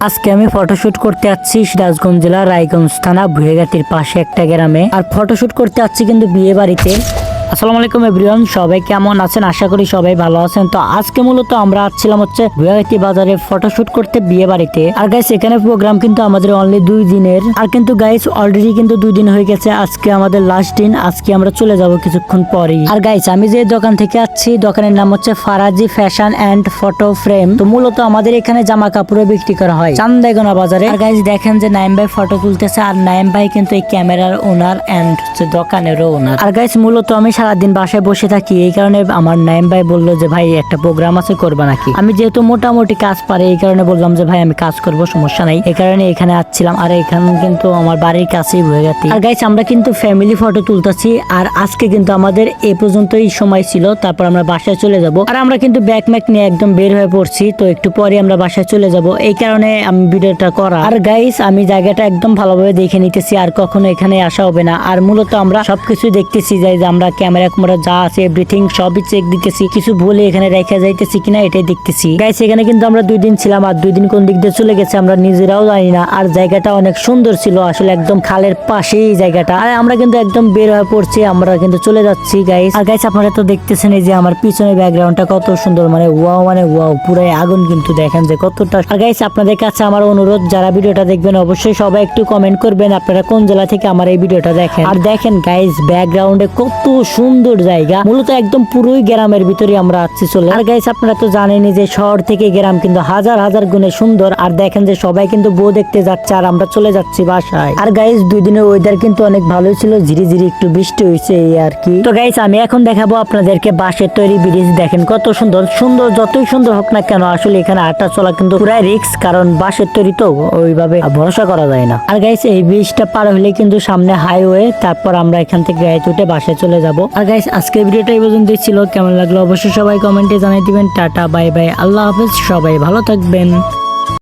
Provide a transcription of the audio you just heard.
আজকে আমি ফটোশুট করতে আসছি সিরাজগঞ্জ জেলার রায়গঞ্জ থানা ভুয়েঘাটির পাশে একটা গ্রামে। আর ফটোশুট করতে আসছি কিন্তু বিয়ে বাড়িতে আসসালামু আলাইকুম এভরিওয়ান, সবাই কেমন আছেন? আশা করি সবাই ভালো আছেন। তো আজকে মূলত আমরা আসছিলাম হচ্ছে ভুয়াগাতি বাজারে ফটোশুট করতে বিয়ে বাড়িতে। আর গাইস এখানে প্রোগ্রাম কিন্তু আমাদের অনলি দুই দিনের। আর কিন্তু গাইস অলরেডি কিন্তু দুই দিন হয়ে গেছে, আজকে আমাদের লাস্ট দিন, আজকে আমরা চলে যাব কিছুক্ষণ পরেই। আর গাইস আমি যে দোকান থেকে আসছি, দোকানের নাম হচ্ছে Faraji fashion and photo frame তো মূলত আমাদের এখানে জামা কাপড়ও বিক্রি করা হয় চান্দাইগোনা বাজারে। আর গাইস দেখেন যে নাইম ভাই ফটো তুলতেছে, আর নাইম ভাই কিন্তু এই ক্যামেরার ওনার অ্যান্ড হচ্ছে দোকানেরও ওনার আর গাইস মূলত আমি সারাদিন বাসায় বসে থাকি, এই কারণে আমার নাইম ভাই বলল যে, ভাই, একটা প্রোগ্রাম আছে, করবা নাকি? আমি যেহেতু মোটামুটি কাজ পারে, এই কারণে বললাম যে, ভাই, আমি কাজ করব, সমস্যা নাই। এই কারণে এখানে আসছিলাম, আর এখানে কিন্তু আমার বাড়ির কাছেই হয়ে গেছে। আর গাইস আমরা কিন্তু ফ্যামিলি ফটো তুলতেছি, আর আজকে কিন্তু আমাদের এ পর্যন্তই সময় ছিল, তারপর আমরা বাসায় চলে যাব। আর আমরা কিন্তু ব্যাগ ম্যাক নিয়ে একদম বের হয়ে পড়ছি, তো একটু পরে আমরা বাসায় চলে যাব। এই কারণে আমি ভিডিওটা করা। আর গাইস আমি জায়গাটা একদম ভালোভাবে দেখে নিতেছি, আর কখনো এখানে আসা হবে না। আর মূলত আমরা সবকিছু দেখতেছি যাই যে, আমরা ক্যামেরা কুমারা যা আছে এভরিথিং সবই চেক দিতেছি। কিছু ভুলে এখানে রেখে যাইতেছি কিনা এটাই দেখতেছি। গাইস এখানে কিন্তু আমরা দুই দিন ছিলাম আর দুই দিন কোন দিক দিয়ে চলে গেছে আমরা নিজেরাও জানি না। আর জায়গাটা অনেক সুন্দর ছিল, আসলে একদম খালের পাশেই জায়গাটা। আর আমরা কিন্তু একদম বের হয়ে পড়ছি, আমরা কিন্তু চলে যাচ্ছি গাইস আর গাইস আপনারা তো দেখতেছেন এই যে আমার পিছনে ব্যাকগ্রাউন্ডটা কত সুন্দর মানে ওয়াও মানে ওয়াও, পুরাই আগুন কিন্তু দেখেন যে কতটা। আর গাইস আপনাদের কাছে আমার অনুরোধ, যারা ভিডিওটা দেখবেন অবশ্যই সবাই একটু কমেন্ট করবেন, আপনারা কোন জেলা থেকে আমার এই ভিডিওটা দেখেন। আর দেখেন গাইস ব্যাকগ্রাউন্ডে কত সুন্দর জায়গা। মূলত একদম পুরোই গ্রামের ভিতরে আমরা আছি, চলে। আর গাইস আপনারা তো জানেনই যে শহর থেকে গ্রাম কিন্তু হাজার হাজার গুণে সুন্দর। আর দেখেন যে সবাই কিন্তু বউ দেখতে যাচ্ছে আর আমরা চলে যাচ্ছি বাসায়। আর গাইস দুই দিনের ওয়েদার কিন্তু অনেক ভালোই ছিল। ঝিরি ঝিরি একটু বৃষ্টি হয়েছে এই আর কি। তো গাইস আমি এখন দেখাবো আপনাদেরকে বাঁশের তৈরি ব্রিজ। দেখেন কত সুন্দর। সুন্দর যতই সুন্দর হোক না কেন, আসলে এখানে হাঁটা চলা কিন্তু পুরাই রিক্স কারণ বাঁশের তৈরি তো ওইভাবে ভরসা করা যায় না। আর গাইস এই ব্রিজটা পার হলে কিন্তু সামনে হাইওয়ে তারপর আমরা এখান থেকে গাড়িতে উঠে বাসায় চলে যাব। আর গাইস আজকের ভিডিওটা এই পর্যন্ত ছিল। কেমন লাগল অবশ্যই সবাই কমেন্টে জানাই দিবেন। Tata, bye bye. আল্লাহ হাফেজ, সবাই ভালো থাকবেন।